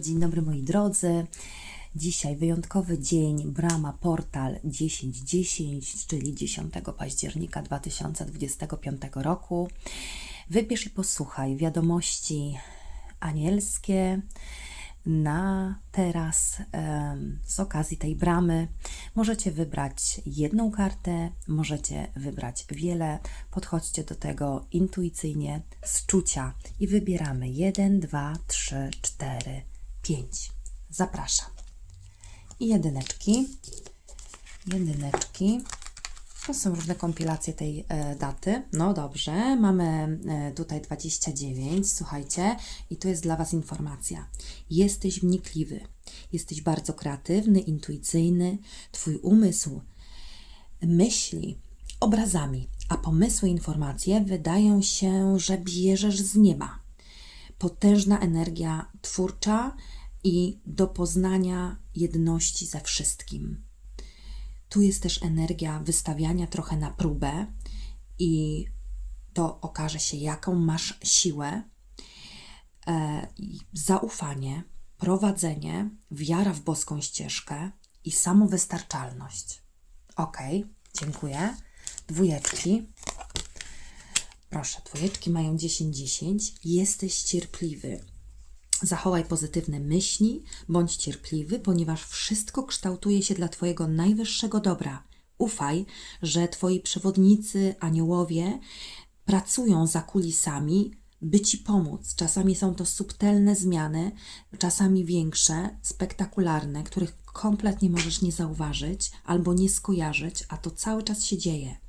Dzień dobry moi drodzy. Dzisiaj wyjątkowy dzień, brama portal 1010, czyli 10 października 2025 roku. Wybierz i posłuchaj wiadomości anielskie na teraz z okazji tej bramy. Możecie wybrać jedną kartę, możecie wybrać wiele. Podchodźcie do tego intuicyjnie, z czucia i wybieramy 1, 2, 3, 4, 5. Zapraszam. I jedyneczki. Jedyneczki. To są różne kompilacje tej e, daty. No dobrze, mamy e, tutaj 29, słuchajcie, i to jest dla Was informacja. Jesteś wnikliwy, jesteś bardzo kreatywny, intuicyjny, Twój umysł myśli obrazami, a pomysły, informacje wydają się, że bierzesz z nieba. Potężna energia twórcza i do poznania jedności ze wszystkim. Tu jest też energia wystawiania trochę na próbę i to okaże się, jaką masz siłę, e, zaufanie, prowadzenie, wiara w boską ścieżkę i samowystarczalność. Ok, dziękuję. Dwójeczki. Proszę, dwójeczki mają 10-10. Jesteś cierpliwy. Zachowaj pozytywne myśli, bądź cierpliwy, ponieważ wszystko kształtuje się dla Twojego najwyższego dobra. Ufaj, że Twoi przewodnicy, aniołowie pracują za kulisami, by Ci pomóc. Czasami są to subtelne zmiany, czasami większe, spektakularne, których kompletnie możesz nie zauważyć albo nie skojarzyć, a to cały czas się dzieje.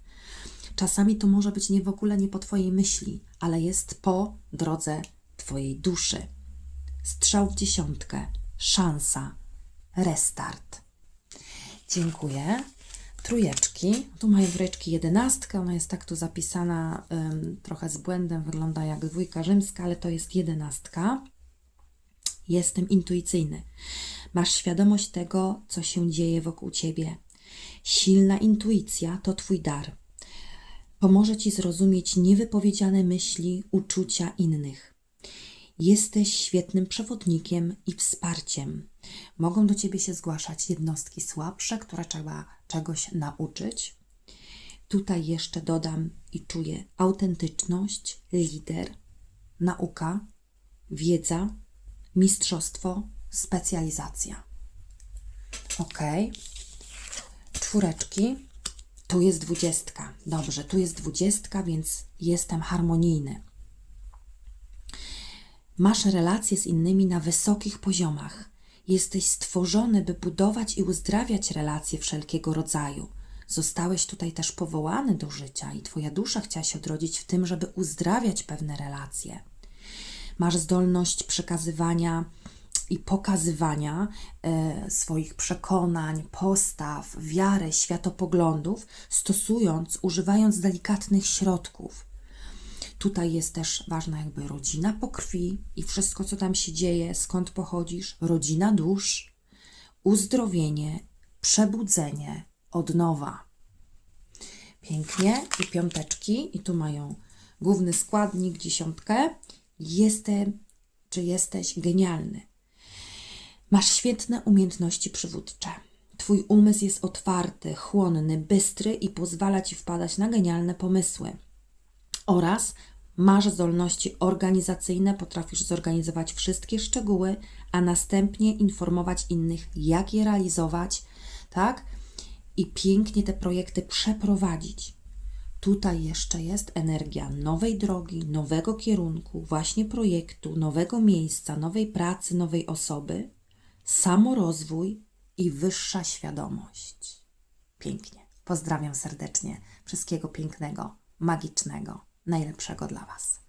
Czasami to może być nie w ogóle nie po Twojej myśli, ale jest po drodze Twojej duszy. Strzał w dziesiątkę, szansa, restart. Dziękuję. Trójeczki. Tu mają trójeczki jedenastkę. Ona jest tak tu zapisana trochę z błędem. Wygląda jak dwójka rzymska, ale to jest jedenastka. Jestem intuicyjny. Masz świadomość tego, co się dzieje wokół ciebie. Silna intuicja to twój dar. Pomoże ci zrozumieć niewypowiedziane myśli, uczucia innych. Jesteś świetnym przewodnikiem i wsparciem. Mogą do ciebie się zgłaszać jednostki słabsze, które trzeba czegoś nauczyć. Tutaj jeszcze dodam i czuję autentyczność, lider, nauka, wiedza, mistrzostwo, specjalizacja. Ok. Czwóreczki. Tu jest dwudziestka. Dobrze, tu jest dwudziestka, więc jestem harmonijny. Masz relacje z innymi na wysokich poziomach. Jesteś stworzony, by budować i uzdrawiać relacje wszelkiego rodzaju. Zostałeś tutaj też powołany do życia i Twoja dusza chciała się odrodzić w tym, żeby uzdrawiać pewne relacje. Masz zdolność przekazywania i pokazywania e, swoich przekonań, postaw, wiary, światopoglądów, stosując, używając delikatnych środków. Tutaj jest też ważna jakby rodzina po krwi i wszystko, co tam się dzieje, skąd pochodzisz, rodzina dusz, uzdrowienie, przebudzenie, odnowa. Pięknie. I piąteczki. I tu mają główny składnik, dziesiątkę. Jestem, czy jesteś genialny. Masz świetne umiejętności przywódcze. Twój umysł jest otwarty, chłonny, bystry i pozwala ci wpadać na genialne pomysły oraz masz zdolności organizacyjne, potrafisz zorganizować wszystkie szczegóły, a następnie informować innych, jak je realizować, tak? I pięknie te projekty przeprowadzić. Tutaj jeszcze jest energia nowej drogi, nowego kierunku, właśnie projektu, nowego miejsca, nowej pracy, nowej osoby, samorozwój i wyższa świadomość. Pięknie. Pozdrawiam serdecznie. Wszystkiego pięknego, magicznego najlepszego dla Was.